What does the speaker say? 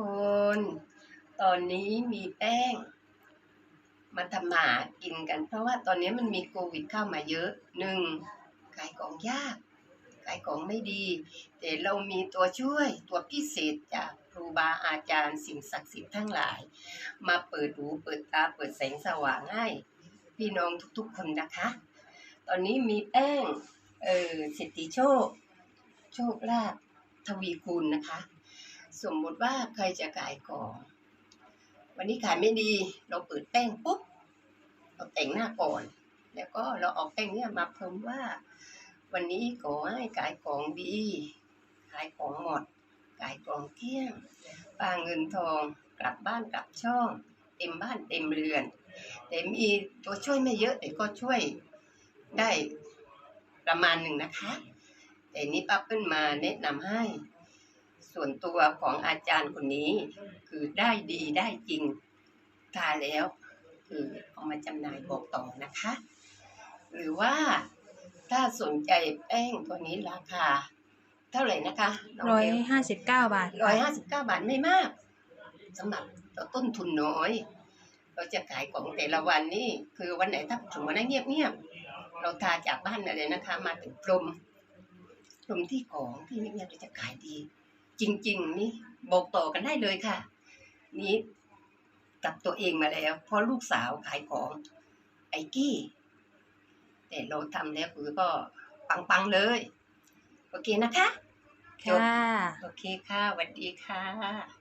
คน ตอนนี้มีแป้ง มาทำหมากินกัน เพราะว่าตอนนี้มันมีโควิดเข้ามาเยอะหนึ่งขายของยาก ขายของไม่ดี แต่เรามีตัวช่วยตัวพิเศษจากครูบาอาจารย์สิ่งศักดิ์สิทธิ์ทั้งหลาย มาเปิดหูเปิดตาเปิดแสงสว่างให้พี่น้องทุกๆคนนะคะ ตอนนี้มีแป้งเออสิทธิโชค โชคลาภทวีคูณนะคะ สมมติว่าใครจะขายของ วันนี้ขายไม่ดีเราเปิดแป้งปุ๊บเราแต่งหน้าก่อน แล้วก็เราเอาแป้งเนี่ยมาพรมว่า วันนี้ขอให้ขายของดี ขายของหมด ขายของเที่ยงปาเงินทองกลับบ้านกลับช่อง เต็มบ้านเต็มเรือน แต่มีตัวช่วยไม่เยอะแต่ก็ช่วยได้ประมาณหนึ่งนะคะ แต่นี้ป้าเปิ้ลมาแนะนำให้ ส่วนตัวของอาจารย์คนนี้ คือได้ดีได้จริงทาแล้วคือเอามาจำหน่ายบอกต่อนะคะ หรือว่าถ้าสนใจแป้งตัวนี้ราคา เท่าไหร่นะคะน้งร้อยเบลห้าสิบเก้าบาทร้อยห้าสิบเก้าบาทไม่มากสำหรับเราต้นทุนน้อย เราจะขายของแต่ละวันนี่คือวันไหนถ้าถึงวันนั้นเงียบๆเราทาจากบ้านอะไรนะคะ มาถึงพรมพรมที่ของที่เงียบๆเราจะขายดี จริง ๆ นี่บอกต่อกันได้เลยค่ะ นี้กับตัวเองมาแล้ว เพราะลูกสาวขายของ ไอ้กี้ แต่เราทำแล้วคือก็ปัง ๆ เลย โอเคนะคะจบค่ะ โอเคค่ะสวัสดีค่ะ